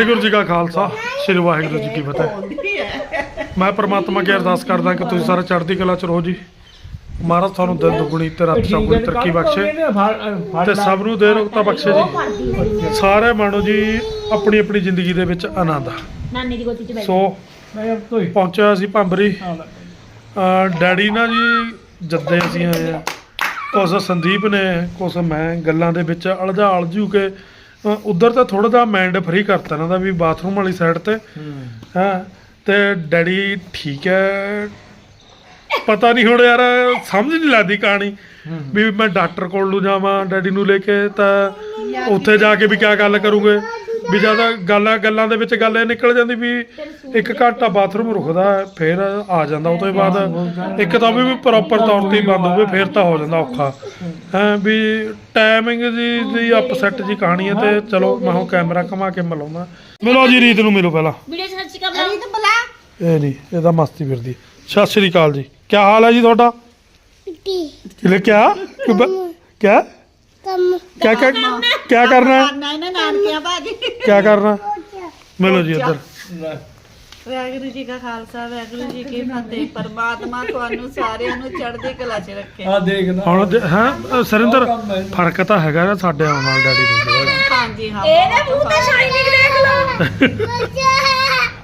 ਵਾਹਿਗੁਰੂ ਜੀ ਕਾ ਖਾਲਸਾ ਸ੍ਰੀ ਵਾਹਿਗੁਰੂ ਜੀ ਕੀ ਫਤਿਹ। ਮੈਂ ਪ੍ਰਮਾਤਮਾ ਅੱਗੇ ਅਰਦਾਸ ਕਰਦਾ ਕਿ ਤੁਸੀਂ ਸਾਰੇ ਚੜ੍ਹਦੀ ਕਲਾ ਚ ਰਹੋ ਜੀ। ਮਹਾਰਾਜ ਤੁਹਾਨੂੰ ਦਿਨ ਦੁਗਣੀ ਤੇ ਰਾਤ ਚੌਗੁਣੀ ਤਰੱਕੀ ਬਖਸ਼ੇ ਤੇ ਸਭ ਨੂੰ ਦੇ ਰੁਕਤਾ ਬਖਸ਼ੇ ਜੀ। ਸਾਰੇ ਮਾਣੋ ਜੀ ਆਪਣੀ ਆਪਣੀ ਜ਼ਿੰਦਗੀ ਦੇ ਵਿੱਚ ਆਨੰਦ ਨਾਨੀ ਦੀ ਗੋਦੀ ਚ ਬੈਠ ਸੋ ਪਹੁੰਚਿਆ ਸੀ ਭੰਬਰੀ। ਡੈਡੀ ਨਾ ਜੀ ਜੱਦੇ ਅਸੀਂ ਆਏ ਆ। ਕੁਛ ਸੰਦੀਪ ਨੇ ਕੁਛ ਮੈਂ ਗੱਲਾਂ ਦੇ ਵਿੱਚ ਅਲਝਾ ਅਲਝੂ ਕੇ ਉੱਧਰ ਤਾਂ ਥੋੜਾ ਜਿਹਾ ਮਾਈਂਡ ਫਰੀ ਕਰਤਾ ਇਹਨਾਂ ਦਾ ਵੀ ਬਾਥਰੂਮ ਵਾਲੀ ਸਾਈਡ ਤੇ। ਹਾਂ। ਤੇ ਡੈਡੀ ਠੀਕ ਹੈ ਪਤਾ ਨਹੀਂ ਹੁਣ ਯਾਰ ਸਮਝ ਨਹੀਂ ਲੱਗਦੀ ਕਹਾਣੀ। ਵੀ ਮੈਂ ਡਾਕਟਰ ਕੋਲ ਨੂੰ ਜਾਵਾਂ ਡੈਡੀ ਨੂੰ ਲੈ ਕੇ ਤਾਂ ਉੱਥੇ ਜਾ ਕੇ ਵੀ ਕਿਆ ਗੱਲ ਕਰੂਗੇ? ਵੀ ਜ਼ਿਆਦਾ ਗੱਲਾਂ ਗੱਲਾਂ ਦੇ ਵਿੱਚ ਗੱਲ ਇਹ ਨਿਕਲ ਜਾਂਦੀ ਵੀ ਇੱਕ ਘੰਟਾ ਬਾਥਰੂਮ ਰੁਕਦਾ ਹੈ, ਫਿਰ ਆ ਜਾਂਦਾ ਉਹ ਤੋਂ ਬਾਅਦ ਇੱਕ ਤਾਂ ਵੀ ਪ੍ਰੋਪਰ ਤੌਰ ਤੇ ਹੀ ਬੰਦ ਹੋਵੇ ਫਿਰ ਤਾਂ ਹੋ ਜਾਂਦਾ ਔਖਾ। ਹੈ ਵੀ ਟਾਈਮਿੰਗ ਦੀ ਦੀ ਅਪਸੈਟ ਜੀ ਕਹਾਣੀ ਹੈ ਤੇ ਚਲੋ ਮੈਂ ਹੁਣ ਕੈਮਰਾ ਘੁਮਾ ਕੇ ਮਿਲਾਉਂਦਾ। ਮਿਲੋ ਜੀ ਰੀਤ ਨੂੰ ਮਿਲੋ ਪਹਿਲਾਂ। ਵੀਡੀਓ ਚ ਸੱਚੀ ਕਬਲਾ ਅਰੀ ਤਾਂ ਬੁਲਾ ਇਹ ਨਹੀਂ ਇਹਦਾ ਮਸਤੀ ਫਿਰਦੀ। ਸਤਿ ਸ਼੍ਰੀ ਅਕਾਲ ਜੀ। ਕੀ ਹਾਲ ਹੈ ਜੀ ਤੁਹਾਡਾ? ਕਿਲੇ ਕਿਆ? ਕਿਆ? ਕੰਮ। ਕਿਆ ਕਿਆ ਕਿਆ ਕਰਨਾ? ਹੈ ਕਰਨਾ ਇਹਨੇ ਨਾਨਕਿਆਂ ਭਾਜੀ। ਕਿਆ ਕਰਨਾ? ਮਿਲੋ ਜੀ ਇੱਧਰ। ਵਾਹਿਗੁਰੂ ਜੀ ਕਾ ਖਾਲਸਾ ਵਾਹਿਗੁਰੂ ਜੀ ਕੀ ਫਤਿਹ। ਪਰਮਾਤਮਾ ਤੁਹਾਨੂੰ ਸਾਰਿਆਂ ਨੂੰ ਚੜ੍ਹਦੀ ਕਲਾ 'ਚ ਰੱਖੇ। ਆ ਦੇਖਦਾ ਹੁਣ ਹੈ? ਸਰਿੰਦਰ ਫ਼ਰਕ ਤਾਂ ਹੈਗਾ ਨਾ ਸਾਡੇ ਆਉਣ ਨਾਲ ਡੈਡੀ ਦੇ। ਹਾਂਜੀ ਹਾਂ ਇਹਦੇ ਮੂੰਹ ਤੇ ਸ਼ਾਈਨਿੰਗ ਦੇਖ ਲਓ।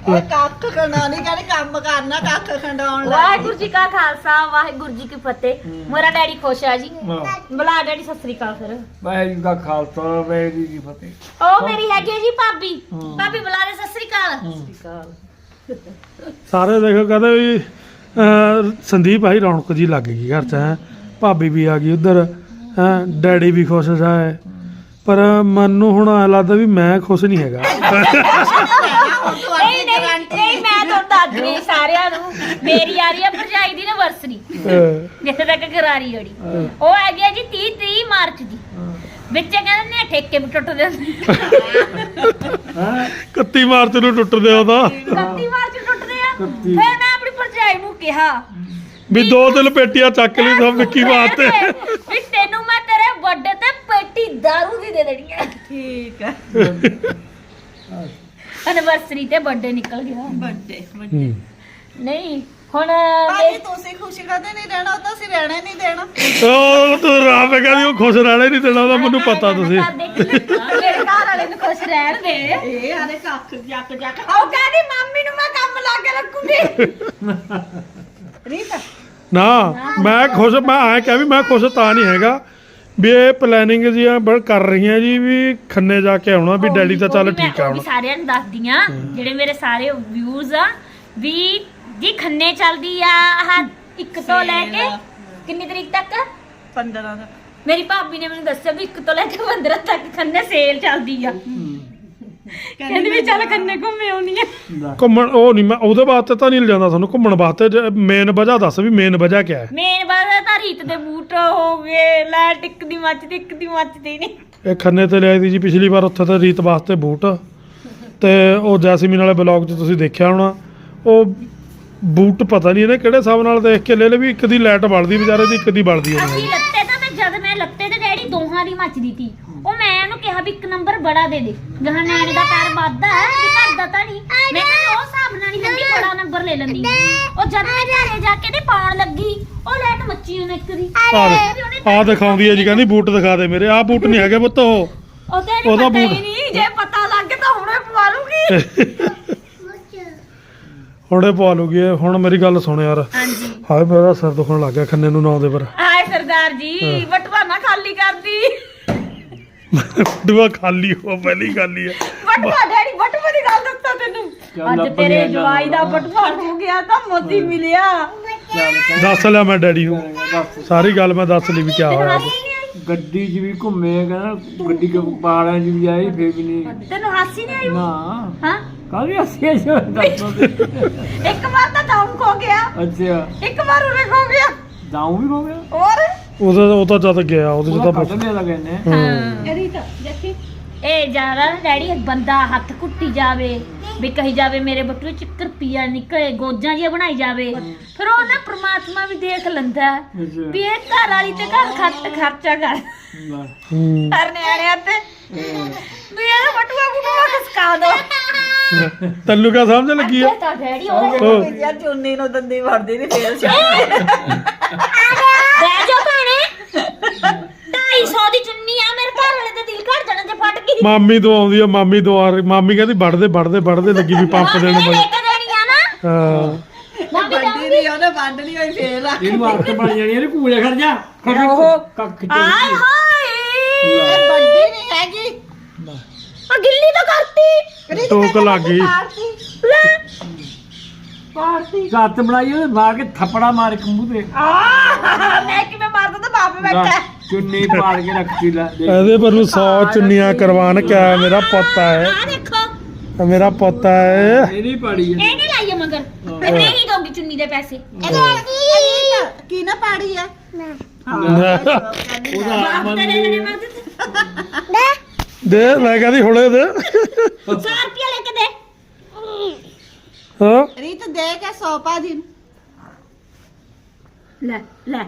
ਉਹ ਕੱਖ ਖੰਡਾ ਨਹੀਂ ਕਹਿੰਦੇ ਕੰਮ ਕਰਨਾ ਕੱਖ ਖੰਡਾਉਣ ਲੱਗ ਵਾਹਿਗੁਰੂ ਜੀ ਕਾ ਖਾਲਸਾ ਵਾਹਿਗੁਰੂ ਜੀ ਕੀ ਫਤਿਹ। ਮੇਰਾ ਡੈਡੀ ਖੁਸ਼ ਆ ਜੀ। ਬੁਲਾ ਡੈਡੀ ਸਤਿ ਸ੍ਰੀ ਅਕਾਲ ਫਿਰ। ਵਾਹਿਗੁਰੂ ਦਾ ਖਾਲਸਾ ਵਾਹਿਗੁਰੂ ਜੀ ਕੀ ਫਤਿਹ। ਉਹ ਮੇਰੀ ਹੈਗੀ ਹੈ ਜੀ ਭਾਬੀ। ਭਾਬੀ ਬੁਲਾ ਦੇ ਸਤਿ ਸ੍ਰੀ ਅਕਾਲ। ਸਾਰੇ ਦੇਖੋ ਕਹਿੰਦੇ ਵੀ ਅਹ, ਸੰਦੀਪ ਆਈ ਰੌਣਕ ਜੀ ਲੱਗ ਗਈ ਘਰ ਚ ਹੈ। ਭਾਬੀ ਵੀ ਆ ਗਈ ਉਧਰ ਹੈ। ਡੈਡੀ ਵੀ ਖੁਸ਼ ਹੈ। ਪਰ ਮਨ ਨੂੰ ਹੁਣ ਐਂ ਲੱਗਦਾ ਵੀ ਮੈਂ ਖੁਸ਼ ਨਹੀਂ ਹੈਗਾ। ਰਹੀ ਸਾਰਿਆਂ ਨੂੰ। ਮੇਰੀ ਆ ਰਹੀ ਹੈ ਭਰਜਾਈ ਦੀ ਐਨਵਰਸਰੀ ਜਿੱਥੇ ਤੱਕ ਕਰਾਰੀ ਜੜੀ ਉਹ ਹੈਗੀ ਹੈ ਜੀ 30 30 ਮਾਰਚ ਦੀ। ਵਿੱਚ ਕਹਿੰਦੇ ਨੇ ਠੇਕੇ ਵੀ ਟੁੱਟਦੇ ਹੁੰਦੇ 31 ਮਾਰਚ ਨੂੰ ਟੁੱਟਦੇ ਉਹਦਾ। 31 ਮਾਰਚ ਨੂੰ ਟੁੱਟਦੇ ਆ। ਫਿਰ ਮੈਂ ਆਪਣੀ ਭਰਜਾਈ ਨੂੰ ਕਿਹਾ ਵੀ ਦੋ ਦਿਨ ਪੇਟੀਆਂ ਚੱਕ ਲਈ ਸਭ ਵਿੱਕੀ ਵਾਸਤੇ ਵੀ ਤੈਨੂੰ ਮੈਂ ਤੇਰੇ ਵੱਡੇ ਤੇ ਪੇਟੀ ਦਾਰੂ ਦੀ ਦੇ ਦੇਣੀ ਹੈ ਠੀਕ ਹੈ। ਐਨਵਰਸਰੀ ਤੇ ਬਰਥਡੇ ਨਿਕਲ ਗਿਆ। ਵੱਡੇ ਹੂੰ। ਨਹੀਂ ਹੁਣ ਭਾਜੀ ਤੁਸੀਂ ਖੁਸ਼ ਕਦੇ ਨਹੀਂ ਰਹਿਣਾ ਉਹ ਤਾਂ ਅਸੀਂ ਰਹਿਣਾ ਹੀ ਨਹੀਂ ਦੇਣਾ। ਉਹ ਤੂੰ ਰਾਮ ਕਹਿੰਦੀ ਉਹ ਖੁਸ਼ ਰਹਿਣਾ ਹੀ ਨਹੀਂ ਦੇਣਾ ਉਹਦਾ ਮੈਨੂੰ ਪਤਾ ਤੁਸੀਂ। ਮੇਰੇ ਘਰ ਵਾਲੇ ਨੂੰ ਖੁਸ਼ ਰਹਿਣ ਦੇ। ਇਹ ਆਦੇ ਕੱਖ ਜੱਕ ਜੱਕ। ਉਹ ਕਹਿੰਦੀ ਮੰਮੀ ਨੂੰ ਮੈਂ ਕੰਮ ਲਾ ਕੇ ਰੱਖੂਗੀ। ਰੀਤਾ। ਨਾ ਮੈਂ ਖੁਸ਼ ਮੈਂ ਐਂ ਕਿਹਾ ਵੀ ਮੈਂ ਖੁਸ਼ ਤਾਂ ਨਹੀਂ ਹੈਗਾ। ਵੀ ਇਹ ਪਲੈਨਿੰਗ ਜੀਆਂ ਬੜ ਕਰ ਰਹੀਆਂ ਜੀ ਵੀ ਖੰਨੇ ਜਾ ਕੇ ਆਉਣਾ ਵੀ ਡੈਡੀ ਤਾਂ ਚੱਲ ਠੀਕ ਆ ਹੁਣ। ਸਾਰਿਆਂ ਨੂੰ ਦੱਸਦੀ ਆ ਜਿਹੜੇ ਮੇਰੇ ਸਾਰੇ ਵਿਊਜ਼ ਆ ਵੀ ਜੀ ਖੰਨੇ ਚੱਲਦੀ ਆ ਆਹ ਇੱਕ ਤੋਂ ਲੈ ਕੇ ਕਿੰਨੀ ਤਰੀਕ ਤੱਕ? 15 ਦਾ ਮੇਰੀ ਭਾਬੀ ਨੇ ਮੈਨੂੰ ਦੱਸਿਆ ਵੀ ਇੱਕ ਤੋਂ ਲੈ ਕੇ 15 ਤੱਕ ਖੰਨੇ ਸੇਲ ਚੱਲਦੀ ਆ। ਕਹਿੰਦੀ ਵੀ ਚੱਲ ਖੰਨੇ ਘੁੰਮੇ ਆਉਣੀ ਆ। ਘੁੰਮਣ ਉਹ ਨਹੀਂ ਮੈਂ ਉਹਦੇ ਵਾਸਤੇ ਤਾਂ ਨਹੀਂ ਲਿਜਾਂਦਾ ਤੁਹਾਨੂੰ ਘੁੰਮਣ ਵਾਸਤੇ ਮੇਨ ਵਜ੍ਹਾ ਦੱਸ ਵੀ ਮੇਨ ਵਜ੍ਹਾ ਕੀ ਹੈ। ਮੇਨ ਬਾਤ ਤਾਂ ਰੀਤ ਦੇ ਬੂਟ ਹੋ ਗਏ ਲੈ ਟਿੱਕ ਦੀ ਮੱਚਦੀ ਇੱਕ ਦੀ ਮੱਚਦੀ ਨਹੀਂ ਇਹ ਖੰਨੇ ਤੇ ਲਿਆਈ ਸੀ ਜੀ ਪਿਛਲੀ ਵਾਰ ਉੱਥੇ ਤੇ ਰੀਤ ਵਾਸਤੇ ਬੂਟ। ਤੇ ਉਹ ਜੈਸਮੀਨ ਵਾਲੇ ਬਲੌਗ 'ਚ ਤੁਸੀਂ ਦੇਖਿਆ ਹੋਣਾ ਉਹ ਬੂਟ ਪਤਾ ਨਹੀਂ ਇਹਨੇ ਕਿਹੜੇ ਹਿਸਾਬ ਨਾਲ ਦੇਖ ਕੇ ਲੈ ਲਏ ਵੀ ਇੱਕ ਦੀ ਲਾਈਟ ਬਲਦੀ ਵਿਚਾਰੇ ਦੀ ਇੱਕ ਦੀ ਬਲਦੀ ਨਹੀਂ ਅਸੀਂ ਲੱਤੇ ਤਾਂ ਮੈਂ ਜਦ ਮੈਂ ਲੱਤੇ ਤੇ ਡੈਡੀ ਦੋਹਾਂ ਦੀ ਮੱਚਦੀ ਤੀ। ਉਹ ਮੈਂ ਉਹਨੂੰ ਕਿਹਾ ਵੀ ਇੱਕ ਨੰਬਰ ਬੜਾ ਦੇ ਦੇ। ਜਹਾਂ ਨੈਣ ਦਾ ਪੈਰ ਵੱਧਦਾ ਹੈ ਵੀ ਘੱਟਦਾ ਤਾਂ ਨਹੀਂ। ਮੈਂ ਕਿਹਾ ਉਹ ਹਿਸਾਬ ਨਾਲ ਨਹੀਂ ਲੈਂਦੀ ਬੜਾ ਨੰਬਰ ਲੈ ਲੈਂਦੀ। ਉਹ ਜਦ ਮੈਂ ਘਰੇ ਜਾ ਕੇ ਤੇ ਪਾਉਣ ਲੱਗੀ ਉਹ ਲੈਟ ਮੱਚੀ ਉਹਨੇ ਇੱਕ ਦੀ। ਆ ਆ ਦਿਖਾਉਂਦੀ ਹੈ ਜੀ ਕਹਿੰਦੀ ਬੂਟ ਦਿਖਾ ਦੇ ਮੇਰੇ। ਆਹ ਬੂਟ ਨਹੀਂ ਹੈਗੇ ਪੁੱਤ ਉਹ। ਉਹ ਤੇ ਨਹੀਂ ਉਹਦਾ ਬੂਟ। ਨਹੀਂ ਜੇ ਪਤਾ ਲੱਗ ਗਿਆ ਤਾਂ ਹੁਣੇ ਪਵਾ ਲੂਗੀ। ਹੁਣੇ ਪਵਾ ਲੂਗੀ। ਹੁਣ ਮੇਰੀ ਗੱਲ ਸੁਣ ਯਾਰ। ਹਾਂਜੀ। ਹਾਏ ਮੇਰਾ ਸਿਰ ਦੁਖਣ ਲੱਗ ਗਿਆ ਖੰਨੇ ਨੂੰ ਨਾਂ ਦੇ ਪਰ। ਹਾਏ ਸਰਦਾਰ ਜੀ ਕਰਦੀ ਦੁਆ ਖਾਲੀ ਹੋ ਪਹਿਲੀ ਗੱਲ ਹੀ ਹੈ। ਬਟਵਾ ਡੈਡੀ ਬਟਵਾ ਦੀ ਗੱਲ ਦੱਸਾਂ ਤੈਨੂੰ। ਅੱਜ ਤੇਰੇ ਜਵਾਈ ਦਾ ਬਟਵਾ ਹੋ ਗਿਆ ਤਾਂ ਮੋਤੀ ਮਿਲਿਆ। ਦੱਸ ਲਿਆ ਮੈਂ ਡੈਡੀ ਨੂੰ। ਸਾਰੀ ਗੱਲ ਮੈਂ ਦੱਸ ਲਈ ਵੀ ਕੀ ਹੋਇਆ ਹਾਸੀ ਆਈ? ਗੱਡੀ 'ਚ ਵੀ ਘੁੰਮੇ ਕਹਿੰਦਾ ਗੱਡੀ ਕੇ ਪਹਾੜਾਂ 'ਚ ਵੀ ਆਈ ਫੇਰ ਵੀ ਨਹੀਂ। ਤੈਨੂੰ ਹਾਸੀ ਨਹੀਂ ਆਈ? ਨਾ। ਹਾਂ? ਕਾਹਦੀ ਅਸੀਂ ਜੋ ਦੱਸੋ। ਇੱਕ ਵਾਰ ਤਾਂ ਡਾਊਨ ਖੋ ਗਿਆ। ਅੱਛਾ। ਇੱਕ ਵਾਰ ਉਰੇ ਖੋ ਗਿਆ। ਜਾਉਂ ਵੀ ਹੋ ਗਿਆ? ਹੋਰ? ਉਹਦਾ ਉਹ ਤਾਂ ਜਦ ਗਿਆ ਉਹਦੇ ਚ ਤਾਂ ਕੱਢ ਲਿਆ ਕਹਿੰਦੇ ਹੂੰ। ਇਹਦੀ ਤਾਂ ਦੇਖੀ ਇਹ ਨਾ ਡੈਡੀ ਬੰਦਾ ਹੱਥ ਕੁੱਟੀ ਜਾਵੇ ਵੀ ਕਹੀ ਜਾਵੇ ਮੇਰੇ ਬਟੂਏ ਚ ਇੱਕ ਰੁਪਈਆ ਨਿਕਲੇ ਗੋਜਾਂ ਜਿਹਾ ਬਣਾਈ ਜਾਵੇ। ਫਿਰ ਉਹ ਨਾ ਪ੍ਰਮਾਤਮਾ ਵੀ ਦੇਖ ਲੈਂਦਾ ਹੈ ਵੀ ਇਹ ਘਰ ਵਾਲੀ ਤੇ ਘਰ ਖਰਚ ਖਰਚਾ ਕਰ। ਹੂੰ। ਹਰ ਨਿਆਣਿਆਂ ਤੇ। ਮੇਰਾ ਬਟੂਆ ਬਟੂਆ ਖਸਕਾ ਦੋ। ਸਮਝ ਲੱਗੀ ਆ? ਤਾਂ ਡੈਡੀ ਉਹ ਉਹ ਯਾਰ ਚੁੰਨੀ ਨੂੰ ਦੰਦੀ ਵੜਦੀ ਨਹੀਂ ਫੇਰ ਬਹਿ ਜਾ ਭੈਣੇ। 250 ਦੀ ਚੁੰਨੀ ਆ ਮੇਰੇ ਘਰ ਵਾਲੇ ਤੇ ਦਿਲ ਘੜ ਜਾਣਾ ਜੇ ਫਟ ਗਈ। ਮਾਮੀ ਤੋਂ ਆਉਂਦੀ ਆ ਮਾਮੀ ਤੋਂ ਆ ਰਹੀ- ਮਾਮੀ ਕਹਿੰਦੀ ਵੜਦੇ ਵੜਦੇ ਵੜਦੇ ਲੱਗੀ ਵੀ ਪੰਪ ਦੇਣ ਮਾਮੀ ਨੇ ਬਈ ਲੈ ਕੇ ਦੇਣੀ ਆ ਨਾ। ਹਾਂ। ਮਾਮੀ ਵੰਡੀ ਨਹੀਂ ਉਹਨੇ ਵੰਡ ਲਈ ਹੋਈ ਫੇਰ ਆ ਇਹਨੂੰ ਆਦਤ ਬਣ ਜਾਣੀ ਇਹਨੂੰ ਕੂਲੇ ਖੜ ਜਾ। ਖੜ ਜਾ। ਕੱਖ ਆਏ ਚ ਹਾਏ ਵੰਡੀ ਨਹੀਂ ਹੈਗੀ। ਆ ਗਿੱਲੀ ਤਾਂ ਕਰਤੀ। ਟੋਕ ਲੱਗ ਗਈ। ਲੈ। ਪਾਰਟੀ ਸੱਤ ਬਣਾਈ ਉਹਨੇ ਮਾਰ ਕੇ ਥੱਪੜਾ ਮਾਰ ਕੇ ਮੂੰਹ ਤੇ। ਆ ਮੈਂ ਕਿਵੇਂ ਮਾਰਦਾ ਤਾਂ ਬਾਪੇ ਬੈਠਾ ਚੁੰਨੀ ਪਾੜ ਕੇ ਰੱਖੀ ਲੈ ਦੇਖ। ਇਹਦੇ ਪਰ ਨੂੰ 100 ਚੁੰਨੀਆਂ ਕਰਵਾਨ ਕਿਆ ਮੇਰਾ ਪੁੱਤ ਹੈ। ਆ ਦੇਖੋ। ਇਹ ਮੇਰਾ ਪੁੱਤ ਹੈ। ਇਹਦੀ ਪਾੜੀ ਹੈ। ਇਹ ਨਹੀਂ ਲਾਈਏ ਮਗਰ। ਇਹ ਨਹੀਂ ਦੋਗੀ ਚੁੰਨੀ ਦੇ ਪੈਸੇ। ਕੀ? ਨਾ ਪਾੜੀ ਆ? ਉਹਦਾ ਦੇ। ਮੈਂ ਕਹਿੰਦੀ ਹੁਣੇ ਦੇ। 100 ਰੁਪਏ ਲੈ ਕੇ ਦੇ। ਹਾਂ। ਰੀਤ ਦੇ ਕੇ ਲੈ ਲੈ।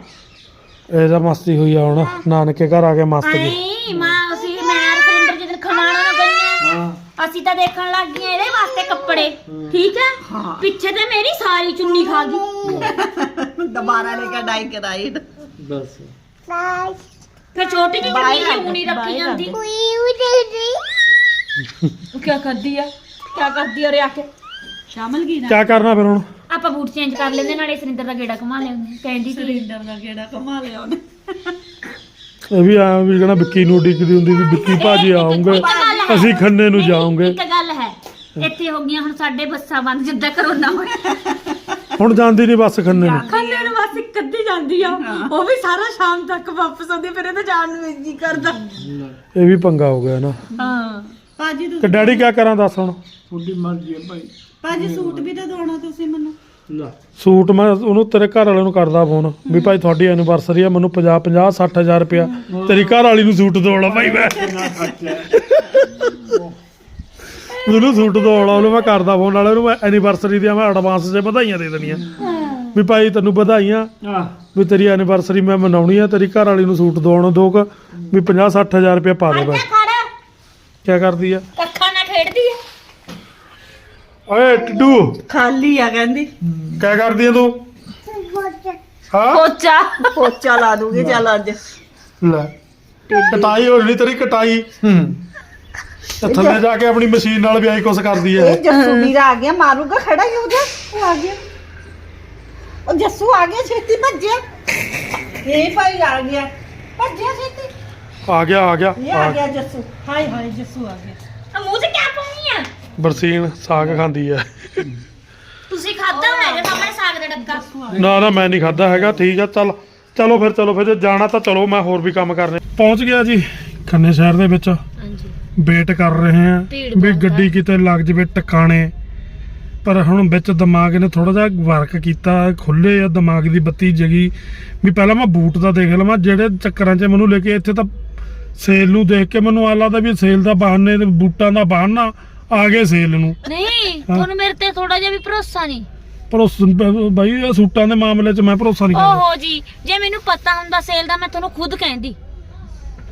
ਇਹਦਾ ਮਸਤੀ ਹੋਈ ਆ ਹੁਣ। ਨਾਨਕੇ ਘਰ ਆ ਕੇ ਮਸਤ ਗਈ ਆਈ ਮਾਂ ਅਸੀਂ ਮੈਂ ਰਸਿੰਦਰ ਜਿੱਦਣ ਖਮਾਣਾ ਨਾ ਗਈਆਂ। ਹਾਂ। ਅਸੀਂ ਤਾਂ ਦੇਖਣ ਲੱਗ ਗਈਆਂ ਇਹਦੇ ਵਾਸਤੇ ਕੱਪੜੇ। ਠੀਕ ਹੈ। ਪਿੱਛੇ ਤੇ ਮੇਰੀ ਸਾਰੀ ਚੁੰਨੀ ਖਾ ਗਈ। ਦੁਬਾਰਾ ਲੈ ਕੇ ਡਾਈ ਕਰਾਈ ਬਸ। ਫਿਰ ਛੋਟੀ ਜਿਹੀ ਚੁੰਨੀ ਕਿਉਂ ਨਹੀਂ ਰੱਖੀ ਜਾਂਦੀ। ਉਹ ਕੀ ਕਰਦੀ ਆ? ਕੀ ਕਰਦੀ ਆ ਰੇ ਆ ਕੇ? ਸ਼ਾਮਲ ਕੀ ਨਾ ਕਿਆ ਕਰਨਾ ਫਿਰ ਹੁਣ? ਆਪਾਂ ਬੂਟ ਚੇਂਜ ਕਰ ਲੈਂਦੇ ਨਾਲੇ ਸਰਿੰਦਰ ਦਾ ਗੇੜਾ ਘੁਮਾ ਲਿਆਉਂਦੇ ਕਹਿੰਦੀ ਸੀ। ਸਿਲੰਡਰ ਦਾ ਕਿਹੜਾ ਕਮਾ ਲਿਆ ਉਹਨੇ। ਇਹ ਵੀ ਆ ਵੀ ਕਹਣਾ ਵਿੱਕੀ ਨੂੰ ਡਿੱਗਦੀ ਹੁੰਦੀ ਵੀ ਵਿੱਕੀ ਭਾਜੀ ਆਉਂਗੇ ਇੱਕ ਗੱਲ ਹੈ। ਅਸੀਂ ਖੰਨੇ ਨੂੰ ਜਾਉਂਗੇ। ਇੱਕ ਗੱਲ ਹੈ। ਇੱਥੇ ਹੋ ਗਈਆਂ ਹੁਣ ਸਾਡੇ ਬੱਸਾਂ ਬੰਦ ਜਿੱਦਾਂ ਕਰੋਨਾ ਹੋਇਆ। ਹੁਣ ਜਾਂਦੀ ਨਹੀਂ ਬੱਸ ਖੰਨੇ ਨੂੰ। ਖੰਨੇ ਨੂੰ ਬਸ ਇੱਕ ਅੱਧੀ ਜਾਂਦੀ ਆ। ਉਹ ਵੀ ਸਾਰਾ ਸ਼ਾਮ ਤੱਕ ਵਾਪਸ ਆਉਂਦੀ ਫਿਰ ਇਹਦਾ ਜਾਣ ਨੂੰ ਜੀ ਕਰਦਾ। ਇਹ ਵੀ ਪੰਗਾ ਹੋ ਗਿਆ ਨਾ। ਹਾਂ। ਭਾਜੀ ਤੇ ਡੈਡੀ ਕਿਆ ਕਰਾਂ ਦੱਸ ਹੁਣ? ਤੁਹਾਡੀ ਮਰਜ਼ੀ ਹੈ ਭਾਈ। ਭਾਜੀ ਸੂਟ ਵੀ ਤਾਂ ਦੋਣਾ ਤੁਸੀਂ ਮੈਨੂੰ। ਲੈ। ਸੂਟ ਮੈਂ ਉਹਨੂੰ ਤੇਰੇ ਘਰ ਵਾਲੇ ਨੂੰ ਕਰਦਾ ਫੋਨ ਵੀ ਭਾਈ ਤੁਹਾਡੀ ਐਨੀਵਰਸਰੀ ਆ ਮੈਨੂੰ 50 50 60000 ਰੁਪਇਆ। ਤੇਰੀ ਘਰ ਵਾਲੀ ਨੂੰ ਸੂਟ ਦਵਾਉਣਾ ਭਾਈ ਮੈਂ। ਨਾ ਖਰਚ। ਮੈਨੂੰ ਸੂਟ ਦਵਾਉਣਾ ਉਹਨੂੰ ਮੈਂ ਕਰਦਾ ਫੋਨ ਵਾਲੇ ਨੂੰ ਐਨੀਵਰਸਰੀ ਦੀਆਂ ਮੈਂ ਐਡਵਾਂਸ 'ਚ ਵਧਾਈਆਂ ਦੇ ਦੇਣੀਆਂ। ਵੀ ਭਾਈ ਤੈਨੂੰ ਵਧਾਈਆਂ। ਵੀ ਤੇਰੀ ਐਨੀਵਰਸਰੀ ਮੈਂ ਮਨਾਉਣੀ ਆ ਤੇਰੀ ਘਰ ਵਾਲੀ ਨੂੰ ਸੂਟ ਦਵਾਉਣ ਦੋਕ ਵੀ 50 60000 ਰੁਪਇਆ ਪਾ ਦੇ ਖੜਾ। ਕਿਆ ਕਰਦੀ ਆ? ਕੱਖਾਂ ਨਾਲ ਖੇਡਦੀ ਆ। ਓਏ ਟਿੱਡੂ। ਖਾਲੀ ਆ ਕਹਿੰਦੀ। ਕਿਆ ਕਰਦੀ ਆ ਤੂੰ? ਹਾਂ? ਪੋਚਾ। ਪੋਚਾ ਲਾ ਦੂਗੀ ਚੱਲ ਅੱਜ। ਲੈ। ਕਟਾਈ ਹੋ ਜਣੀ ਤੇਰੀ ਕਟਾਈ। ਹੂੰ। ਤੇ ਥੱਲੇ ਜਾ ਕੇ ਆਪਣੀ ਮਸ਼ੀਨ ਨਾਲ ਵੀ ਆਈ ਕੁਛ ਕਰਦੀ ਐ ਇਹ। ਜੱਸੂ ਵੀਰ ਆ ਗਿਆ ਮਾਰੂਗਾ ਖੜਾ ਹੀ ਉਹਦਾ। ਉਹ ਆ ਗਿਆ। ਉਹ ਜੱਸੂ ਆ ਗਿਆ ਛੇਤੀ ਭੱਜਿਆ। ਇਹ ਭਾਈ ਆ ਗਿਆ। ਭੱਜਿਆ ਛੇਤੀ। ਆ ਗਿਆ ਆ ਗਿਆ ਇਹ ਆ ਗਿਆ ਜੱਸੂ। ਹਾਏ ਹਾਏ ਜੱਸੂ ਆ ਗਿਆ। ਆ ਮੂੰਹ 'ਚ ਕਿਆ ਪਾਉਣੀ ਆ? ਬਰਸੀਨ ਸਾਗ ਖਾਂਦੀ ਐ ਤੁਸੀਂ ਖਾਦਾ ਹੋਣਾ ਇਹਦੇ ਸਾਹਮਣੇ ਸਾਗ ਦਾ ਡੱਕਾ ਨਾ ਨਾ ਮੈਂ ਨਹੀਂ ਖਾਦਾ ਹੈਗਾ ਠੀਕ ਆ ਚੱਲ ਚਲੋ ਫਿਰ ਚਲੋ ਫਿਰ ਜੇ ਜਾਣਾ ਤਾਂ ਚਲੋ ਮੈਂ ਹੋਰ ਵੀ ਕੰਮ ਕਰਨੇ। ਪਹੁੰਚ ਗਿਆ ਜੀ ਖੰਨੇ ਸ਼ਹਿਰ ਦੇ ਵਿੱਚ। ਵੇਟ ਕਰ ਰਹੇ ਆ ਭੀੜ ਵੀ ਬਹੁਤ ਗੱਡੀ ਕਿਤੇ ਲੱਗ ਜਵੇ ਟਿਕਾਣੇ। ਪਰ ਹੁਣ ਵਿੱਚ ਦਿਮਾਗ ਨੇ ਥੋੜਾ ਜਿਹਾ ਵਰਕ ਕੀਤਾ ਖੁੱਲੇ ਆ ਦਿਮਾਗ ਦੀ ਬੱਤੀ ਜਗੀ। ਵੀ ਪਹਿਲਾਂ ਮੈਂ ਬੂਟ ਦਾ ਦੇਖ ਲਵਾਂ ਜਿਹੜੇ ਚੱਕਰਾਂ 'ਚ ਮੈਨੂੰ ਲੈ ਕੇ ਇੱਥੇ ਤਾਂ ਸੇਲ ਨੂੰ ਦੇਖ ਕੇ ਮੈਨੂੰ ਆ ਲੱਗਦਾ ਵੀ ਸੇਲ ਦਾ ਬਹਾਨੇ ਤੇ ਬੂਟਾਂ ਦਾ ਬਹਾਨਾ ਆ ਗਏ ਸੇਲ ਨੂੰ। ਨਹੀਂ ਤੁਹਾਨੂੰ ਮੇਰੇ ਤੇ ਥੋੜਾ ਜਿਹਾ ਵੀ ਭਰੋਸਾ ਨਹੀਂ? ਪਰ ਉਸ ਬਾਈ ਇਹ ਸੂਟਾਂ ਦੇ ਮਾਮਲੇ 'ਚ ਮੈਂ ਭਰੋਸਾ ਨਹੀਂ ਕਰਦਾ। ਓਹੋ ਜੀ ਜੇ ਮੈਨੂੰ ਪਤਾ ਹੁੰਦਾ ਸੇਲ ਦਾ ਮੈਂ ਤੁਹਾਨੂੰ ਖੁਦ ਕਹਿੰਦੀ।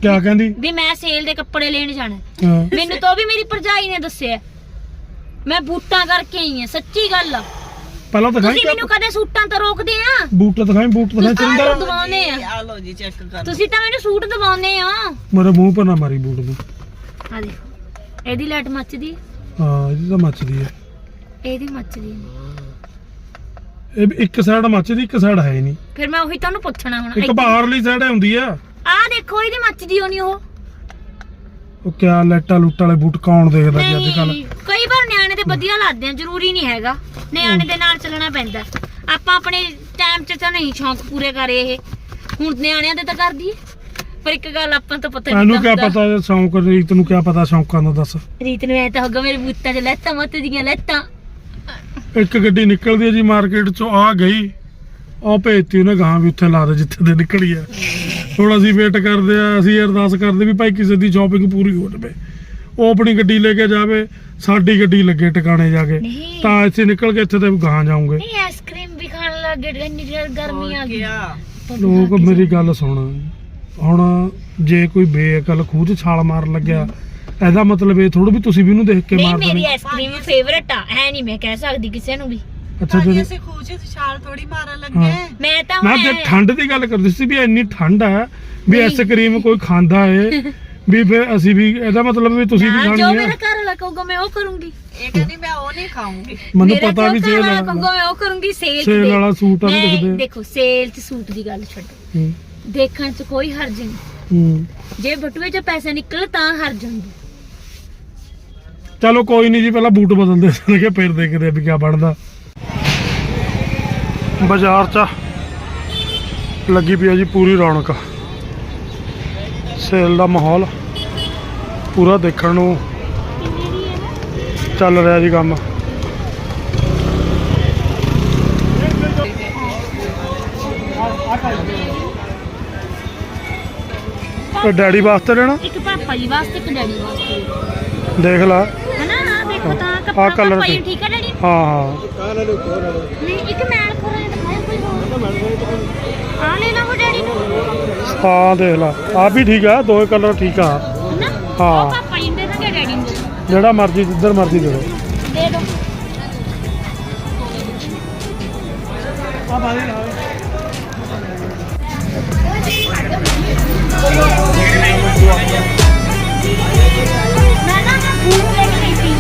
ਕਿਆ ਕਹਿੰਦੀ? ਵੀ ਮੈਂ ਸੇਲ ਦੇ ਕੱਪੜੇ ਲੈਣ ਜਾਣਾ। ਹਾਂ। ਮੈਨੂੰ ਤਾਂ ਉਹ ਵੀ ਮੇਰੀ ਭਰਜਾਈ ਨੇ ਦੱਸਿਆ। ਮੈਂ ਬੂਟਾਂ ਕਰਕੇ ਆਈ ਆ ਸੱਚੀ ਗੱਲ ਆ। ਪਹਿਲਾਂ ਦਿਖਾਈ ਤੁਸੀਂ ਮੈਨੂੰ ਕਦੇ ਸੂਟਾਂ ਤੋਂ ਰੋਕਦੇ ਆ? ਬੂਟ ਦਿਖਾਈ ਬੂਟ ਦਿਖਾਈ ਤੁਸੀਂ ਚੰਦਰ ਤਾਂ ਦਵਾਉਨੇ ਆ। ਆ ਲੋ ਜੀ ਚੈੱਕ ਕਰ ਤੁਸੀਂ ਤਾਂ ਮੈਨੂੰ ਸੂਟ ਦਵਾਉਨੇ ਆ। ਮੇਰੇ ਮੂੰਹ ਪਰ ਨਾ ਮਾਰੀ ਬੂਟ ਨੂੰ। ਆ ਦੇਖੋ ਇਹਦੀ ਲਾਈਟ ਮੱਚਦੀ ਹਾਂ ਇਹਦੀ ਤਾਂ ਮੱਚਦੀ ਹੈ ਇਹਦੀ ਮੱਚਦੀ ਨੀ। ਇਹ ਵੀ ਇੱਕ ਸਾਈਡ ਮੱਚਦੀ ਇੱਕ ਸਾਈਡ ਹੈ ਹੀ ਨਹੀਂ। ਫਿਰ ਮੈਂ ਉਹੀ ਤੁਹਾਨੂੰ ਪੁੱਛਣਾ ਹੁਣ ਇੱਕ ਬਾਹਰਲੀ ਸਾਈਡ ਹੁੰਦੀ ਆ। ਆ ਦੇਖੋ ਇਹਦੀ ਮੱਚਦੀ ਹੋਣੀ ਉਹ। ਉਹ ਕਿਆ ਲੈਟਾ ਲੂਟ ਵਾਲੇ ਬੂਟ ਕੌਣ ਦੇਖਦਾ ਜੀ ਅੱਜ ਕੱਲ ਨਹੀਂ ਕਈ ਵਾਰ ਨਿਆਣੇ ਤੇ ਵਧੀਆ ਲੱਗਦੇ ਆ ਜ਼ਰੂਰੀ ਨਹੀਂ ਹੈਗਾ। ਨਿਆਣੇ ਦੇ ਨਾਲ ਚੱਲਣਾ ਪੈਂਦਾ। ਆਪਾਂ ਆਪਣੇ ਟਾਈਮ 'ਚ ਤਾਂ ਨਹੀਂ ਸ਼ੌਂਕ ਪੂਰੇ ਕਰੇ ਇਹ। ਹੁਣ ਨਿਆਣਿਆਂ ਦੇ ਤਾਂ ਕਰਦੀ ਏ ਪਰ ਇੱਕ ਗੱਲ ਆਪਾਂ ਤਾਂ ਪਤਾ ਮੈਨੂੰ ਕਿਆ ਹੁੰਦਾ। ਪਤਾ ਸ਼ੌਂਕ ਰੀਤ ਨੂੰ ਕਿਆ ਪਤਾ ਸ਼ੌਂਕਾਂ ਦਾ ਦੱਸ। ਰੀਤ ਨੂੰ ਐ ਤਾਂ ਹੋਗਾ ਮੇਰੇ ਬੂਤਾਂ 'ਚ ਲੈਤਾਂ ਮੱਤ ਦੀਆਂ ਲੈਤਾਂ। ਇੱਕ ਗੱਡੀ ਨਿਕਲਦੀ ਹੈ ਜੀ ਮਾਰਕੀਟ ਚੋਂ ਆ ਗਈ। ਉਹ ਭੇਜਤੀ ਉਹਨੇ ਗਾਂ ਵੀ ਉੱਥੇ ਲਾ ਦੇ ਜਿੱਥੇ ਤੇ ਨਿਕਲੀ ਆ ਹੁਣ ਅਸੀਂ ਵੇਟ ਕਰਦੇ ਆ ਅਸੀਂ ਅਰਦਾਸ ਕਰਦੇ ਵੀ ਭਾਈ ਕਿਸੇ ਦੀ ਸ਼ਾਪਿੰਗ ਪੂਰੀ ਹੋ ਜਾਵੇ। ਉਹ ਆਪਣੀ ਗੱਡੀ ਲੈ ਕੇ ਜਾਵੇ ਸਾਡੀ ਗੱਡੀ ਲੱਗੇ ਟਿਕਾਣੇ ਜਾ ਕੇ। ਨਹੀਂ। ਤਾਂ ਇੱਥੇ ਨਿਕਲ ਕੇ ਇੱਥੇ ਤੇ ਗਾਂ ਜਾਉਂਗੇ ਨਹੀਂ ਆਈਸਕ੍ਰੀਮ ਵੀ ਖਾਣ ਲੱਗ ਇੰਨੀ ਦੇਰ ਗਰਮੀ ਆ ਗਈ। ਲੋਕ ਮੇਰੀ ਗੱਲ ਸੁਣ। ਹੁਣ ਜੇ ਕੋਈ ਬੇਅਕਲ ਖੂਹ 'ਚ ਛਾਲ ਮਾਰਨ ਲੱਗਿਆ ਇਹਦਾ ਮਤਲਬ ਇਹ ਥੋੜਾ ਵੀ ਤੁਸੀਂ ਵੀ ਉਹਨੂੰ ਦੇਖ ਕੇ ਨਹੀਂ ਮਾਰ ਆਈਸਕ੍ਰੀਮ ਫੇਵਰਟ ਆ। ਐ ਨਹੀਂ ਮੈਂ ਕਹਿ ਸਕਦੀ ਕਿਸੇ ਨੂੰ ਵੀ। ਅੱਛਾ ਭਾਜੀ ਜੀ ਅਸੀਂ ਖੂਹ 'ਚ ਛਾਲ ਥੋੜੀ ਮਾਰਨ ਲੱਗੇ ਹਾਂ। ਮੈਂ ਤਾਂ ਨਾ ਤੇ ਠੰਡ ਦੀ ਗੱਲ ਕਰਦੀ ਸੀ ਵੀ ਇੰਨੀ ਠੰਡ ਹੈ ਵੀ ਆਈਸਕ੍ਰੀਮ ਕੋਈ ਖਾਂਦਾ ਏ ਵੀ ਫਿਰ ਅਸੀਂ ਵੀ ਇਹਦਾ ਮਤਲਬ ਵੀ ਤੁਸੀਂ ਵੀ ਨਾ, ਜੋ ਖਾਣੀ ਮੇਰਾ ਹੈ ਘਰ ਵਾਲਾ ਕਹੂਗਾ ਮੈਂ ਉਹ ਕਰੂੰਗੀ। ਇਹ ਕਹਿੰਦੀ ਮੈਂ ਉਹ ਨਹੀਂ ਖਾਊਂਗੀ। ਮੈਨੂੰ ਮੇਰਾ ਪਤਾ ਜੋ ਵੀ ਘਰ ਸੇਲ ਵਾਲਾ ਕਹੂਗਾ ਮੈਂ ਉਹ ਕਰੂੰਗੀ ਸੇਲ ਸੇਲ ਦੇਖ। ਵਾਲਾ ਸੂਟ ਆ ਵੀ ਮੈਂ- ਦਿਖਦੇ। ਦੇਖੋ ਸੇਲ ਚ ਸੂਟ ਦੀ ਗੱਲ ਛੱਡੋ। ਹੂੰ। ਦੇਖਣ ਚ ਕੋਈ ਹਰਜ ਨਹੀਂ। ਹੂੰ। ਜੇ ਬਟੂਏ ਚ ਪੈਸੇ ਨਿਕਲ ਤਾਂ ਹਰਜ ਹੁੰਦੀ। ਚਲੋ ਕੋਈ ਨਹੀਂ ਜੀ ਪਹਿਲਾਂ ਬੂਟ ਬਦਲਦੇ ਸਨਗੇ ਫਿਰ ਦੇਖਦੇ ਆ ਵੀ ਕੀ ਬਣਦਾ। ਬਾਜ਼ਾਰ 'ਚ ਲੱਗੀ ਪਈ ਆ ਜੀ ਪੂਰੀ ਰੌਣਕ। ਸੇਲ ਦਾ ਮਾਹੌਲ। ਪੂਰਾ ਦੇਖਣ ਨੂੰ ਚੱਲ ਰਿਹਾ ਜੀ ਕੰਮ। ਡੈਡੀ ਵਾਸਤੇ ਲੈਣਾ ਇੱਕ ਪਾਪਾ ਜੀ ਵਾਸਤੇ ਇੱਕ ਡੈਡੀ ਵਾਸਤੇ। ਦੇਖ ਲੈ। ਹਨਾ ਨਾ ਦੇਖੋ ਤਾਂ ਕੱਪੜਾ ਪਾਪਾ। ਠੀਕ ਹੈ ਡੈਡੀ? ਹਾਂ ਹਾਂ। ਨਹੀਂ ਇੱਕ ਮੈਲ ਹਾਂ ਦੇਖ ਲਾ। ਆ ਵੀ ਠੀਕ ਆ ਦੋਏ ਕਲਰ ਠੀਕ ਆ। ਹਾਂ। ਉਹ ਪਾਪਾ ਜੀ ਨੂੰ ਦੇ ਦਾਂਗੇ ਡੈਡੀ ਨੂੰ ਦੇ ਦਿਓ। ਜਿਹੜਾ ਮਰਜ਼ੀ ਜਿੱਧਰ ਮਰਜ਼ੀ ਦੇ ਦੇ ਦੋ। ਮੈਂ ਨਾ ਨਾ ਫੂਲ ਲੈ ਕੇ ਗਈ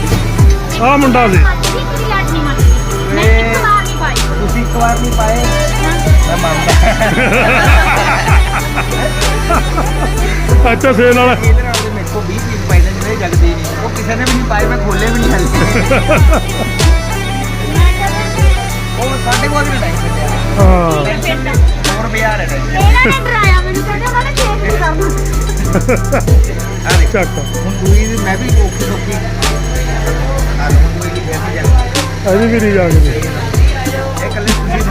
ਸੀ। ਆ ਮੁੰਡਾ ਸੀ। ਲਾਟ ਨਹੀਂ ਮੈਂ ਇੱਕ ਵਾਰ ਨਹੀਂ ਪਾਈ। ਤੁਸੀਂ ਇੱਕ ਵਾਰ ਨਹੀਂ ਪਾਏ। ਮੈਂ ਮੰਨਦਾ। ਅੱਛਾ ਸੇਲ ਵਾਲਾ ਇਹਦੇ ਨਾਲ ਦੇ ਮੇਰੇ ਕੋਲ 20 ਪੀਸ ਪਾਈ ਦੇ ਜਿਹੜੇ ਜਗਦੇ ਹੀ ਨਹੀਂ। ਉਹ ਕਿਸੇ ਨੇ ਵੀ ਨਹੀਂ ਪਾਏ ਮੈਂ ਖੋਲੇ ਵੀ ਨਹੀਂ ਹਲੇ। ਉਹ ਸਾਡੇ ਕੋਲ ਵੀ ਨਹੀਂ ਹਾਂ। ਹੋਰ ਬਾਜ਼ਾਰ ਹੈ ਇਹਨਾਂ ਨੇ ਡਰਾਇਆ ਮੈਨੂੰ ਕਹਿੰਦੇ ਉਹਨਾਂ ਨੇ ਚੇਕ ਨਹੀਂ ਕਰਨਾ। ਆ ਦੇਖ। ਚੱਕ। ਹੁਣ ਦੂਈ ਦੀ ਮੈਂ ਵੀ ਆ ਹੁਣ ਜਾ। ਇਹ ਕੱਲੇ ਤੁਸੀਂ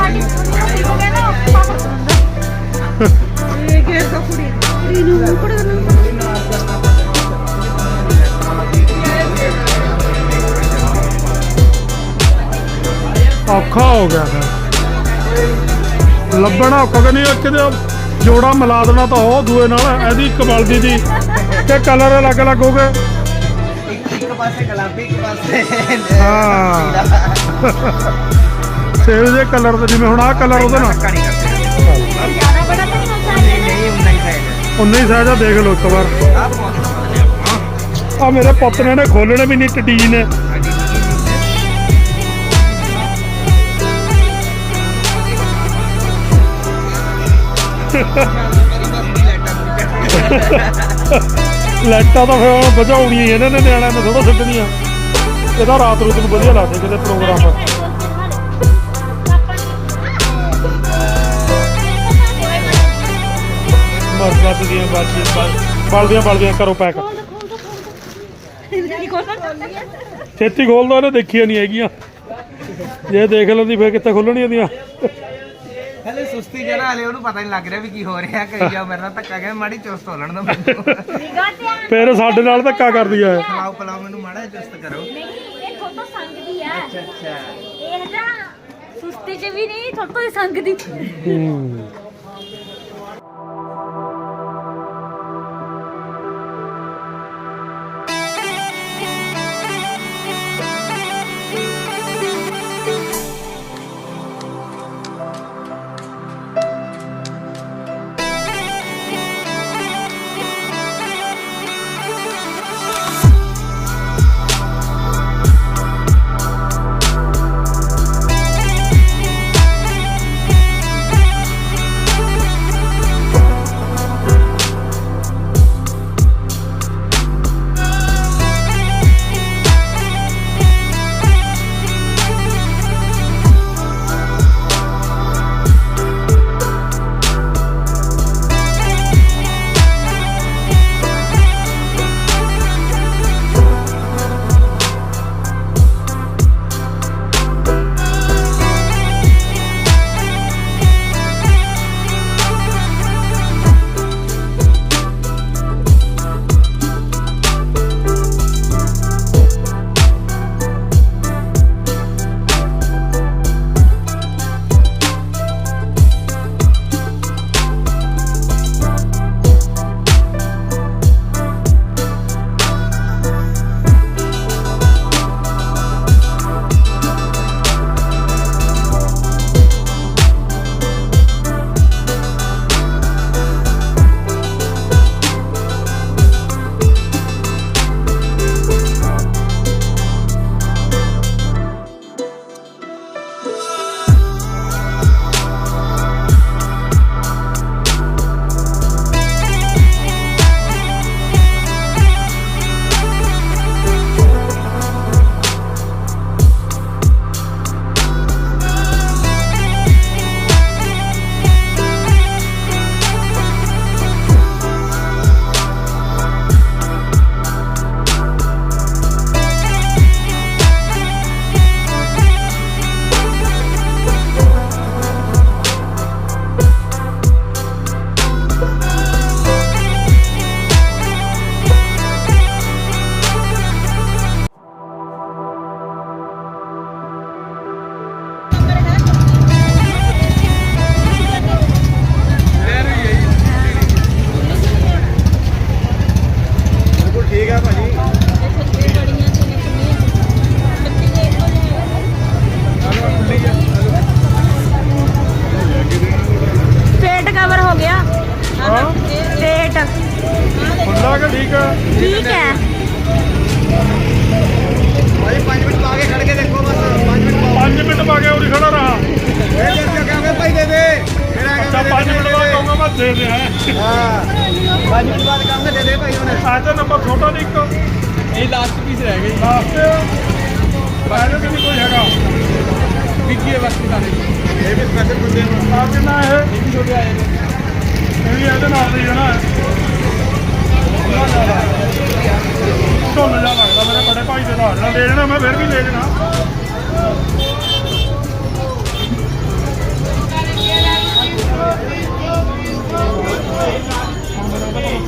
ਇਹ ਗੇਰ ਦਾ ਕੁੜੀ ਕੁੜੀ ਨੂੰ ਕੁੜੀ ਨੂੰ ਔਖਾ ਹੋ ਗਿਆ ਫਿਰ ਲੱਭਣਾ ਔਖਾ ਕਿ ਨਹੀਂ ਕਿਤੇ ਜੋੜਾ ਮਿਲਾ ਦੇਣਾ ਤਾਂ ਉਹ, ਦੂਏ ਨਾਲ ਇਹਦੀ ਇੱਕ ਬਲਦੀ ਦੀ ਤੇ ਕਲਰ ਅਲੱਗ ਅਲੱਗ ਹੋ ਗਏ ਇੱਕ ਪਾਸੇ ਗੁਲਾਬੀ ਇੱਕ ਪਾਸੇ ਹਾਂ। ਸੇਵ ਦੇ ਕਲਰ ਤੇ ਜਿਵੇਂ ਹੁਣ ਆਹ ਕਲਰ ਉਹਦੇ ਨਾਲ। 19 ਸਾਈਜ਼ ਦੇਖ ਲਓ ਇੱਕ ਵਾਰ। ਆ ਮੇਰੇ ਪੁੱਤ ਨੇ ਨੇ ਖੋਲਣੇ ਵੀ ਨਹੀਂ ਟੱਡੀ ਨੇ। ਲੈਟਾ ਤਾਂ ਫਿਰ ਬਚਾਉਣੀ ਇਹਨਾਂ ਨੇ ਨਿਆਣਾ ਨੇ ਥੋੜਾ ਛੱਡਣੀਆਂ। ਇਹਦਾ ਰਾਤ ਰੂਤ ਨੂੰ ਵਧੀਆ ਲਾ ਦੇ ਕਿਤੇ ਪ੍ਰੋਗਰਾਮ। ਬਸ ਬਸ ਦੀਆਂ ਬਸ ਬਸ ਬਲਦੀਆਂ ਬਲਦੀਆਂ ਕਰੋ ਪੈਕ। ਛੇਤੀ ਖੋਲ ਦੋ ਇਹਨੇ ਦੇਖੀਆਂ ਨਹੀਂ ਹੈਗੀਆਂ। ਜੇ ਦੇਖ ਲੈਂਦੀ ਫਿਰ ਕਿੱਥੇ ਖੁੱਲਣੀਆਂ ਦੀਆਂ? ਹਲੇ ਸੁਸਤੀ ਜਰਾ ਹਲੇ ਉਹਨੂੰ ਪਤਾ ਨਹੀਂ ਲੱਗ ਰਿਹਾ ਵੀ ਕੀ ਹੋ ਰਿਹਾ ਕਰੀ ਜਾ ਮੇਰੇ ਨਾਲ ਧੱਕਾ ਗਿਆ ਮਾੜੀ ਚੁਸਤ ਹੋ ਲੈਣ ਦੋ ਮੈਨੂੰ। ਫਿਰ ਸਾਡੇ ਨਾਲ ਧੱਕਾ ਕਰਦੀ ਆ ਇਹ। ਪਲਾਓ ਪਲਾਓ ਮੈਨੂੰ ਮਾੜਾ ਚੁਸਤ ਕਰੋ। ਇਹ ਥੋਤੋਂ ਸੰਗਦੀ ਆ। ਅੱਛਾ ਅੱਛਾ। ਇਹ ਤਾਂ ਸੁਸਤੀ ਚ ਵੀ ਨਹੀਂ ਥੋਤੋਂ ਹੀ। क्या भाई पाँच मिनट तो आगे खड़ के देखो बस पाँच मिनट तो पाँच मिनट तो आगे और खड़ा रहा। भाई दे दे। अच्छा हाँ। पाँच मिनट बाद कहूँगा मत दे दे पाँच मिनट बाद कहूँगा दे दे भाई उन्हें। आधा नंबर छोटा नहीं तो। ये लास्ट पीस रह गई। लास्ट पहले भी नहीं कोई जगह बिकी है बस सारे। ये भी स्पेशल कुछ देना है। ये भी छोटे आए ये भी ऐसे ना। ਢੋਲ ਜਾ ਲੱਗਦਾ ਮੇਰੇ ਬੜੇ ਭਾਈ ਦੇ ਨਾਲ ਲੈ ਜਾਣਾ ਮੈਂ ਫਿਰ ਵੀ ਲੈ ਜਾਣਾ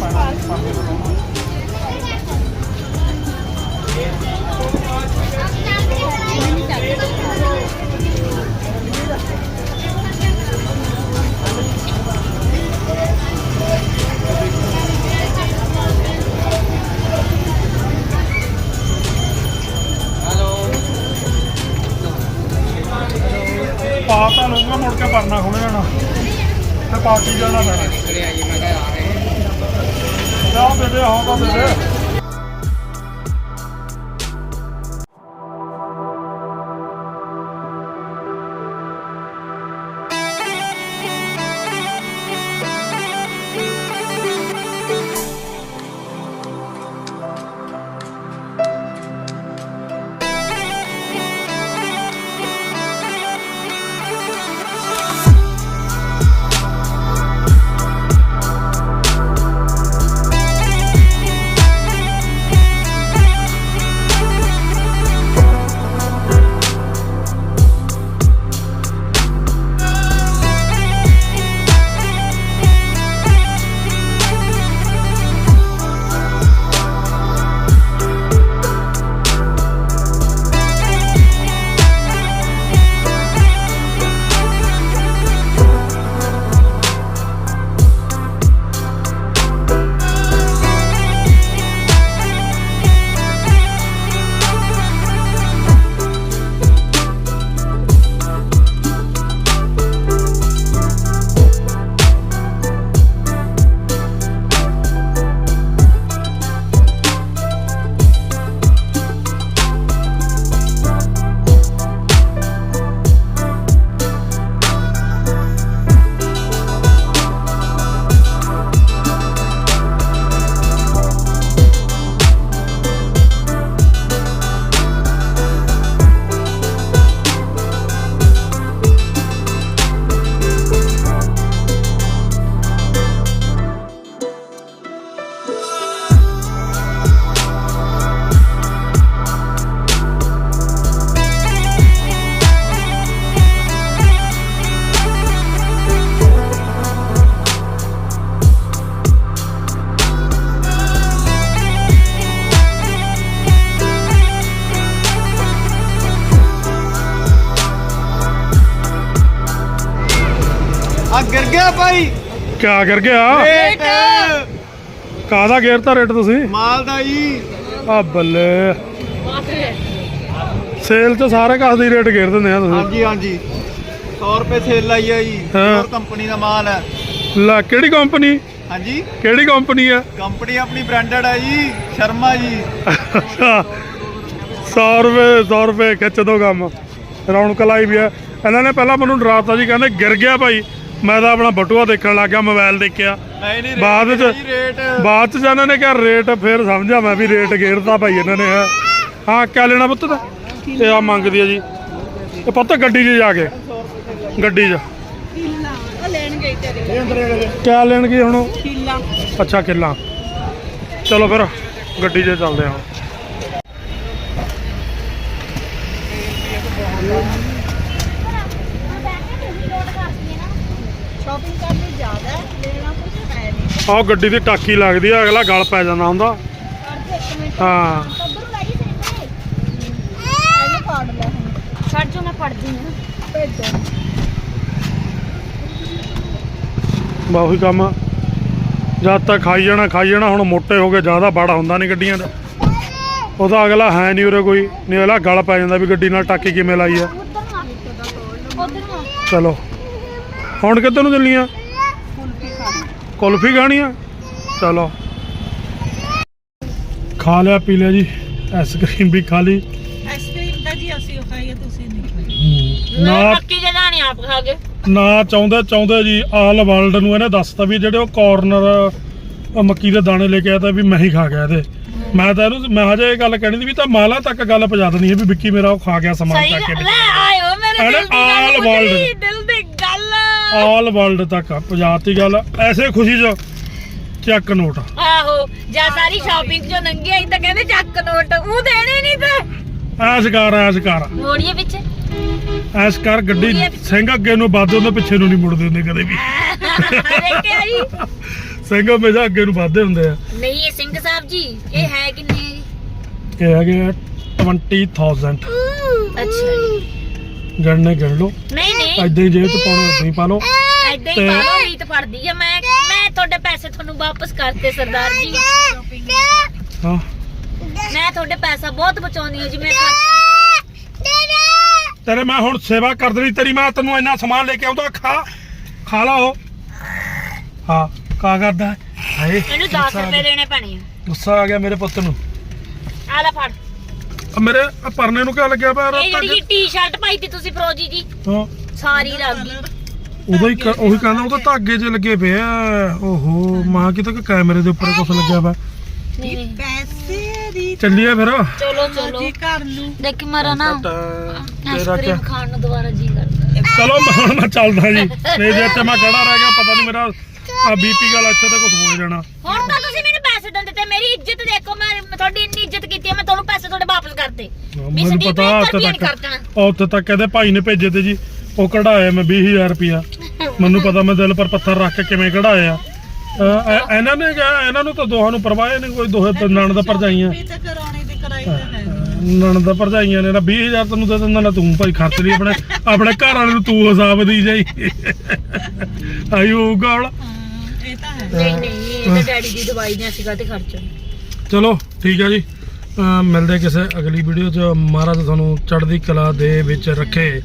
ਪਾ ਗਿਆ ਭਾਈ। ਕਿਆ ਕਰ ਗਿਆ? ਰੇਟ। ਕਾਹਦਾ ਗੇਰਤਾ ਰੇਟ ਤੁਸੀਂ? ਮਾਲ ਦਾ ਜੀ। ਆ ਬੱਲੇ। ਸੇਲ 'ਚ ਸਾਰੇ ਕਾਸ ਦੀ ਰੇਟ ਗੇਰ ਦਿੰਦੇ ਆ ਤੁਸੀਂ। ਹਾਂਜੀ ਹਾਂਜੀ। 100 ਰੁਪਏ ਸੇਲ ਲਾਈ ਆ ਜੀ। ਹਾਂ। ਹੋਰ ਕੰਪਨੀ ਦਾ ਮਾਲ ਹੈ। ਲੈ ਕਿਹੜੀ ਕੰਪਨੀ? ਹਾਂਜੀ। ਕਿਹੜੀ ਕੰਪਨੀ ਆ? ਕੰਪਨੀ ਆਪਣੀ ਬ੍ਰਾਂਡਡ ਹੈ ਜੀ। ਸ਼ਰਮਾ ਜੀ। ਅੱਛਾ। 100 ਰੁਪਏ 100 ਰੁਪਏ ਖਿੱਚ ਦੋ ਕੰਮ। ਰੌਣਕ ਲਾਈ ਵੀ ਆ। ਇਹਨਾਂ ਨੇ ਪਹਿਲਾਂ ਮੈਨੂੰ ਡਰਾਤਾ ਜੀ ਕਹਿੰਦੇ ਗਿਰ ਗਿਆ ਭਾਈ। ਮੈਂ ਤਾਂ ਆਪਣਾ ਬਟੂਆ ਦੇਖਣ ਲੱਗ ਗਿਆ ਮੋਬਾਈਲ ਦੇਖਿਆ। ਨਹੀਂ ਨਹੀਂ ਬਾਅਦ ਚ- ਬਾਅਦ ਚ ਇਹਨਾਂ ਨੇ ਕਿਹਾ ਰੇਟ ਫਿਰ ਸਮਝਿਆ ਮੈਂ ਵੀ ਰੇਟ ਗੇਰਦਾ ਭਾਈ ਇਹਨਾਂ ਨੇ ਹੈਂ। ਹਾਂ ਕਿਆ ਲੈਣਾ ਪੁੱਤ ਦਾ ਇਹ ਆ ਮੰਗਦੀ ਆ ਜੀ। ਇਹ ਪੁੱਤ ਗੱਡੀ 'ਚ ਜਾ ਕੇ। ਗੱਡੀ 'ਚ। ਉਹ ਲੈਣ ਗਈ ਤੇਰੇ। ਕਿਆ ਲੈਣਗੇ ਹੁਣ? ਅੱਛਾ ਕਿੱਲਾ ਚਲੋ ਫਿਰ ਗੱਡੀ 'ਚ ਚੱਲਦੇ ਹਾਂ ਸ਼ਾਪਿੰਗ ਕਰਨੀ ਜ਼ਿਆਦਾ ਹੈ, ਲੈਣਾ ਕੁਝ ਹੈ ਨਹੀਂ ਆਹ ਗੱਡੀ ਦੀ ਟਾਕੀ ਲੱਗਦੀ ਆ ਅਗਲਾ ਗਲ ਪੈ ਜਾਂਦਾ ਹੁੰਦਾ। ਹਾਂ। ਛੱਡ ਜੋ ਮੈਂ ਪੜਦੀ ਹਾਂ। ਭੇਜੋ ਬਾ ਉਹੀ ਕੰਮ। ਜਦ ਤੱਕ ਖਾਈ ਜਾਣਾ ਖਾਈ ਜਾਣਾ ਹੁਣ ਮੋਟੇ ਹੋ ਕੇ ਜ਼ਿਆਦਾ ਬੜਾ ਹੁੰਦਾ ਨਹੀਂ ਗੱਡੀਆਂ ਦਾ। ਉਹਦਾ ਅਗਲਾ ਹੈ ਨਹੀਂ ਉਰੇ ਕੋਈ ਨਹੀਂ ਅਗਲਾ ਗਲ ਪੈ ਜਾਂਦਾ ਵੀ ਗੱਡੀ ਨਾਲ ਟਾਕੀ ਕਿਵੇਂ ਲਾਈ ਆ। ਉਧਰ ਨੂੰ ਆ। ਚਲੋ। ਹੁਣ ਕਿੱਧਰ ਨੂੰ ਚੱਲੀਆਂ? ਕੁਲਫੀ ਖਾਣੀ ਆ? ਚਲੋ। ਖਾ ਲਿਆ ਪੀ ਲਿਆ ਜੀ। ਆਈਸਕ੍ਰੀਮ ਵੀ ਖਾ ਲਈ। ਆਈਸਕ੍ਰੀਮ ਦਾ ਜੀ ਅਸੀਂ ਉਹ ਖਾਈਏ ਤੁਸੀਂ ਨਹੀਂ ਖਾਈ। ਨਾ ਮੱਕੀ ਦੇ ਦਾਣੇ ਆਪ ਖਾ ਗਏ ਨਾ ਚਾਹੁੰਦੇ ਚਾਹੁੰਦੇ ਜੀ ਆਲ ਵਰਲਡ ਨੂੰ ਇਹਨੇ ਦੱਸਤਾ ਵੀ ਜਿਹੜੇ ਉਹ ਕਾਰਨਰ ਮੱਕੀ ਦੇ ਦਾਣੇ ਲੈ ਕੇ ਆਇਆ ਤਾਂ ਵੀ ਮੈਂ ਹੀ ਖਾ ਗਿਆ ਇਹਦੇ। ਮੈਂ ਤਾਂ ਇਹਨੂੰ ਮੈਂ ਹਜੇ ਇਹ ਗੱਲ ਕਹਿਣੀ ਸੀ ਵੀ ਤਾਂ ਮਾਲਾ ਤੱਕ ਗੱਲ ਪਹੁੰਚਾ ਦੇਣੀ ਹੈ ਵੀ ਵਿੱਕੀ ਮੇਰਾ ਉਹ ਖਾ ਗਿਆ ਸਮਾਨ ਚੱਕ ਕੇ ਹੈ ਆਇਓ ਮੇਰੇ ਦਿਲ ਦੀ ਗੱਲ ਦਿਲ ਆਲ ਵਰਲਡ ਤੱਕ ਪਹੁੰਚਾਤੀ ਗੱਲ ਐਸੇ ਖੁਸ਼ੀ ਚ ਚੱਕ ਨੋਟ ਆਹੋ ਜਾਂ ਸਾਰੀ ਸ਼ਾਪਿੰਗ ਜੋ ਨੰਗੀ ਆਈ ਤਾਂ ਕਹਿੰਦੇ ਚੱਕ ਨੋਟ ਉਹ ਦੇਣੇ ਨਹੀਂ ਤੇ। ਐਸ ਕਰ ਐਸ ਕਰ। ਮੋੜੀਏ ਵਿੱਚ। ਐਸ ਕਰ ਗੱਡੀ ਸਿੰਘ ਅੱਗੇ ਨੂੰ ਵੱਧਦੇ ਹੁੰਦੇ ਪਿੱਛੇ ਨੂੰ ਨਹੀਂ ਮੁੜਦੇ ਹੁੰਦੇ ਕਦੇ ਵੀ। ਸਿੰਘ ਹਮੇਸ਼ਾ ਅੱਗੇ ਨੂੰ ਵੱਧਦੇ ਹੁੰਦੇ ਆ। ਨਹੀਂ ਇਹ ਸਿੰਘ ਸਾਹਿਬ ਜੀ ਇਹ ਹੈ ਕਿੰਨੇ? ਇਹ ਹੈਗੇ ਆ 20000 ਅੱਛਾ ਜੀ। ਗਣਨੇ ਗਣ ਲਓ। ਨਹੀਂ ਨਹੀਂ। ਐਦਾਂ ਹੀ ਜੇਬ ਚ ਪਾਉਣੇ ਉਦਾਂ ਹੀ ਪਾ ਲਓ। ਐਦਾਂ ਹੀ ਤੇ- ਬਾਹਰੋਂ ਰੀਤ ਫੜਦੀ ਆ ਮੈਂ। ਮੈਂ ਤੁਹਾਡੇ ਪੈਸੇ ਤੁਹਾਨੂੰ ਵਾਪਸ ਕਰਤੇ ਸਰਦਾਰ ਜੀ। ਹਾਂ। ਮੈਂ ਤੁਹਾਡੇ ਪੈਸਾ ਬਹੁਤ ਬਚਾਉਂਦੀ ਹਾਂ ਜੀ ਮੈਂ ਖਰਚਾ ਤੇਰੇ ਮੈਂ ਹੁਣ ਸੇਵਾ ਕਰ ਦੇਣੀ ਤੇਰੀ ਮੈਂ ਤੈਨੂੰ ਇੰਨਾ ਸਮਾਨ ਲੈ ਕੇ ਆਉਂਦਾ ਖਾ ਖਾ ਲਾ ਉਹ। ਹਾਂ ਕਾ ਕਰਦਾ ਹੈ? ਹਾਏ ਇਹਨੂੰ 10 ਰੁਪਏ ਦੇਣੇ ਪੈਣੇ ਗੁੱਸਾ ਆ ਗਿਆ ਮੇਰੇ ਪੁੱਤ ਨੂੰ। ਆ ਆ ਲੈ ਫੜ। ਆ ਮੇਰੇ ਪਰਨੇ ਨੂੰ ਕਿਆ ਲੱਗਿਆ ਪਿਆ ਇਹ ਜਿਹੜੀ ਟੀ-ਸ਼ਰਟ ਪਾਈ ਤੀ ਤੁਸੀਂ ਫਰੋਜੀ ਜੀ ਹਾਂ। ਸਾਰੀ ਲੱਗ ਗਈ ਉਹਦਾ ਹੀ ਕ- ਉਹੀ ਕਹਿੰਦਾ ਉਹਦਾ ਧਾਗੇ 'ਚ ਲੱਗੇ ਪਏ ਆ। ਓਹੋ ਮਾਂ ਕਿਤੇ ਕਿ ਕੈਮਰੇ ਦੇ ਉੱਪਰ ਕੁਛ ਲੱਗਿਆ ਵਾ। ਨਹੀਂ। ਪੈਸੇ ਦੀ ਚੱਲੀਏ ਫਿਰ। ਚਲੋ ਚਲੋ। ਜੀ ਕਰ ਲੂ ਦੇਖ ਮੇਰਾ ਨਾ ਤੇਰਾ ਕਿਆ? ਆਈਸਕ੍ਰੀਮ ਖਾਣ ਨੂੰ ਦੁਬਾਰਾ ਜੀ ਕਰਦਾ। ਚਲੋ ਮੈਂ ਹੁਣ ਮੈਂ ਚੱਲਦਾ ਜੀ। ਨਹੀਂ ਜੇ ਇੱਥੇ ਮੈਂ ਖੜਾ ਰਹਿ ਗਿਆ ਪਤਾ ਨਹੀਂ ਮੇਰਾ ਆ ਬੀਪੀ ਵਾਲਾ ਇੱਥੇ ਤੇ ਕੁਝ ਹੋ ਜਾਣਾ। ਹੁਣ ਤਾਂ ਤੁਸੀਂ ਮੈਨੂੰ ਪੈਸੇ ਦਿੰਦੇ ਮੈਨੂੰ ਸੰਦੀਪ ਪਤਾ ਨੇ ਉੱਥੇ ਰੁਪਈਆ ਨਹੀਂ ਤੱਕ ਉਹ ਉੱਥੇ ਤੱਕ ਕਹਿੰਦੇ ਭਾਈ ਨੇ ਭੇਜੇ ਤੇ ਜੀ ਉਹ ਕਢਾਇਆ ਮੈਂ 20000 ਰੁਪਿਆ ਮੈਨੂੰ ਪਤਾ ਮੈਂ ਦਿਲ ਪਰ ਪੱਥਰ ਰੱਖ ਕੇ ਕਿਵੇਂ ਕਢਾਇਆ। ਅਹ ਇਹਨਾਂ ਨੇ ਕਿਹਾ ਇਹਨਾਂ ਨੂੰ ਤਾਂ ਦੋਹਾਂ ਨੂੰ ਪਰਵਾਹ ਨਹੀਂ ਕੋਈ ਦੋਹੇ ਨਣ ਦਾ ਭਰਜਾਈਆਂ। ਵੀ ਤੇ ਕਰਾਉਣੇ ਤੇ ਕਰਾਈ ਤਾਂ ਹੈ। ਨਣ ਦਾ ਭਰਜਾਈਆਂ ਨੇ ਨਾ 20000 ਤੈਨੂੰ ਦੇ ਦਿੰਦਾ ਨਾ ਤੂੰ ਭਾਈ ਖਰਚ ਲਈ ਆਪਣੇ ਆਪਣੇ ਘਰ ਵਾਲੇ ਨੂੰ ਤੂੰ ਹਿਸਾਬ ਦੀ ਜਾਈ। ਆਈ ਹੋਊਗਾ ਹੁਣ। ਇਹ ਤਾਂ ਹੈ। ਨਹੀਂ ਨਹੀਂ ਇਹ ਤਾਂ ਡੈਡੀ ਦੀ ਦਵਾਈ ਨੇ ਸੀਗਾ ਤੇ ਖਰਚਾ ਚਲੋ ਠੀਕ ਹੈ ਜੀ। ਮਿਲਦੇ ਕਿਸੇ ਅਗਲੀ ਵੀਡੀਓ 'ਚ। ਮਹਾਰਾਜ ਤੁਹਾਨੂੰ ਚੜ੍ਹਦੀ ਕਲਾ ਦੇ ਵਿੱਚ ਰੱਖੇ।